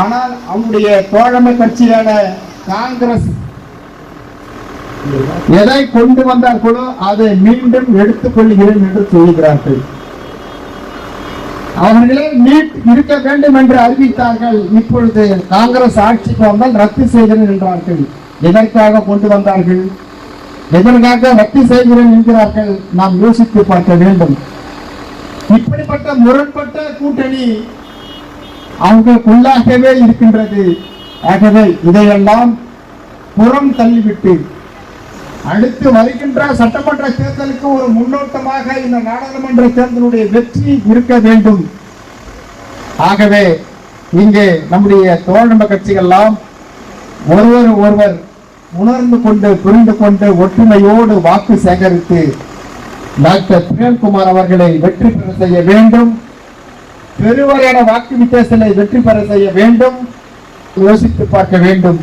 ஆனால் அவனுடைய தோழமை கட்சியான காங்கிரஸ் எதை கொண்டு வந்தார்களோ அதை மீண்டும் எடுத்துக் கொள்கிறேன் என்று சொல்கிறார்கள். அவர்களே நீட் இருக்க வேண்டும் என்று அறிவித்தார்கள். இப்பொழுது காங்கிரஸ் ஆட்சிக்கு வந்தால் ரத்து செய்கிறேன் என்றார்கள். எதற்காக கொண்டு வந்தார்கள்? எதற்காக ரத்து செய்கிறேன் என்கிறார்கள். நாம் யோசித்து பார்க்க வேண்டும். இப்படிப்பட்ட முரண்பட்ட கூட்டணி அவங்களுக்குள்ளாகவே இருக்கின்றது. ஆகவே இதையெல்லாம் புறம் தள்ளிவிட்டு அடுத்து வருகின்ற சட்டமன்ற தேர்தலுக்கு ஒரு முன்னோட்டமாக இந்த நாடாளுமன்ற தேர்தலுடைய வெற்றி இருக்க வேண்டும். ஆகவே இங்கே நம்முடைய தோழமை கட்சிகள்லாம் ஒருவர் ஒருவர் உணர்ந்து கொண்டு புரிந்து கொண்டு ஒற்றுமையோடு வாக்கு சேகரித்து டாக்டர் பிரேம்குமார் அவர்களை வெற்றி பெற செய்ய வேண்டும். பெருவரையான வாக்கு வித்தியாசத்தை வெற்றி பெற செய்ய வேண்டும். யோசித்து பார்க்க வேண்டும்.